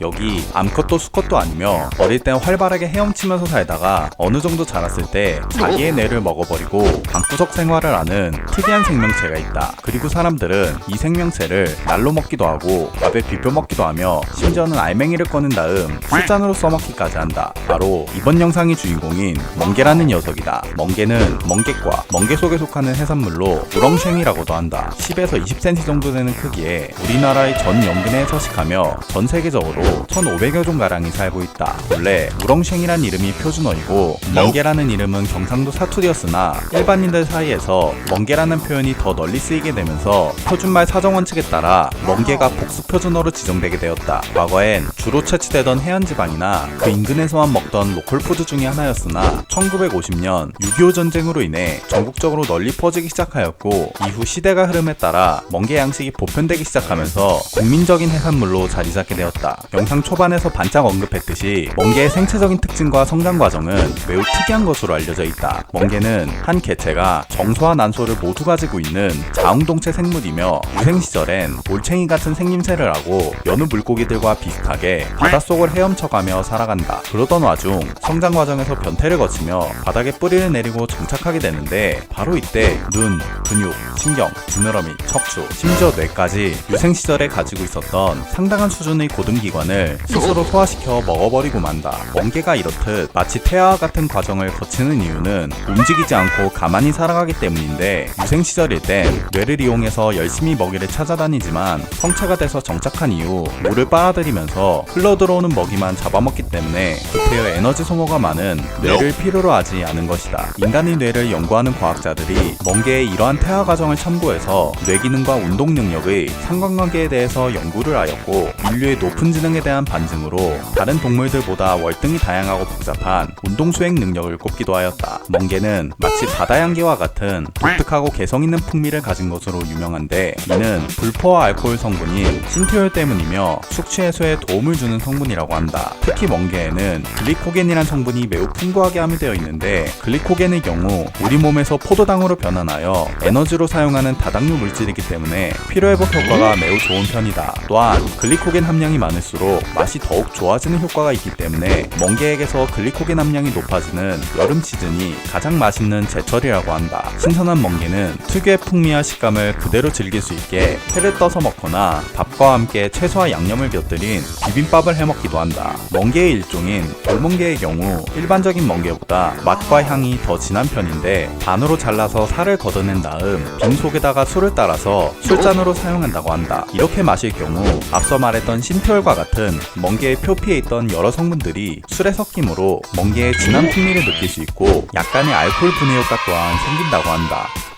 여기 암컷도 수컷도 아니며 어릴 땐 활발하게 헤엄치면서 살다가 어느 정도 자랐을 때 자기의 뇌를 먹어버리고 방구석 생활을 하는 특이한 생명체가 있다. 그리고 사람들은 이 생명체를 날로 먹기도 하고 밥에 비벼 먹기도 하며 심지어는 알맹이를 꺼낸 다음 술잔으로 써먹기까지 한다. 바로 이번 영상의 주인공인 멍게라는 녀석이다. 멍게는 멍게과 멍게 속에 속하는 해산물로 우렁쉥이라고도 한다. 10에서 20cm 정도 되는 크기에 우리나라의 전 연근에 서식하며 전 세계적으로 1,500여 종가량이 살고 있다. 원래 우렁쉥이란 이름이 표준어이고 멍게라는 이름은 경상도 사투리였으나 일반인들 사이에서 멍게라는 표현이 더 널리 쓰이게 되면서 표준말 사정원 측에 따라 멍게가 복수 표준어로 지정되게 되었다. 과거엔 주로 채취되던 해안지방이나 그 인근에서만 먹던 로컬푸드 중의 하나였으나 1950년 6.25 전쟁으로 인해 전국적으로 널리 퍼지기 시작하였고 이후 시대가 흐름에 따라 멍게 양식이 보편되기 시작하면서 국민적인 해산물로 자리 잡게 되었다. 영상 초반에서 반짝 언급했듯이 멍게의 생체적인 특징과 성장 과정은 매우 특이한 것으로 알려져 있다. 멍게는 한 개체가 정소와 난소를 모두 가지고 있는 자웅동체 생물이며 유생 시절엔 올챙이 같은 생김새를 하고 여느 물고기들과 비슷하게 바닷속을 헤엄쳐가며 살아간다. 그러던 와중 성장 과정에서 변태를 거치며 바닥에 뿌리를 내리고 정착하게 되는데 바로 이때 눈, 근육, 신경, 지느러미, 척추, 심지어 뇌까지 유생 시절에 가지고 있었던 상당한 수준의 고등기관을 스스로 소화시켜 먹어버리고 만다. 멍게가 이렇듯 마치 태아와 같은 과정을 거치는 이유는 움직이지 않고 가만히 살아가기 때문인데 유생 시절일 땐 뇌를 이용해서 열심히 먹이를 찾아다니지만 성체가 돼서 정착한 이후 물을 빨아들이면서 흘러들어오는 먹이만 잡아먹기 때문에 급해여 에너지 소모가 많은 뇌를 필요로 하지 않은 것이다. 인간의 뇌를 연구하는 과학자들이 멍게의 이러한 태화 과정을 참고해서 뇌 기능과 운동 능력의 상관관계에 대해서 연구를 하였고 인류의 높은 지능에 대한 반증으로 다른 동물들보다 월등히 다양하고 복잡한 운동 수행 능력을 꼽기도 하였다. 멍게는 마치 바다 향기와 같은 독특하고 개성 있는 풍미를 가진 것으로 유명한데 이는 불포화 알코올 성분인 신티올 때문이며 숙취 해소에 도움을 주는 성분이라고 한다. 특히 멍게에는 글리코겐이란 성분이 매우 풍부하게 함유되어 있는데 글리코겐의 경우 우리 몸에서 포도당으로 변환하여 에너지로 사용하는 다당류 물질이기 때문에 피로 회복 효과가 매우 좋은 편이다. 또한 글리코겐 함량이 많을수록 맛이 더욱 좋아지는 효과가 있기 때문에 멍게액에서 글리코겐 함량이 높아지는 여름 시즌이 가장 맛있는 제철이라고 한다. 신선한 멍게는 특유의 풍미와 식감을 그대로 즐길 수 있게 회를 떠서 먹거나 밥과 함께 채소와 양념을 곁들인 비빔밥을 해 먹기도 한다. 멍게의 일종인 돌멍게의 경우 일반적인 멍게보다 맛과 향이 더 진한 편인데 반으로 잘라서 살을 걷어낸 다음 빈 속에다가 술을 따라서 술잔으로 사용한다고 한다. 이렇게 마실 경우 앞서 말했던 신티올과 같은 멍게의 표피에 있던 여러 성분들이 술에 섞이므로 멍게의 진한 풍미를 느낄 수 있고 약간의 알코올 분해 효과 또한 생긴다고 한다.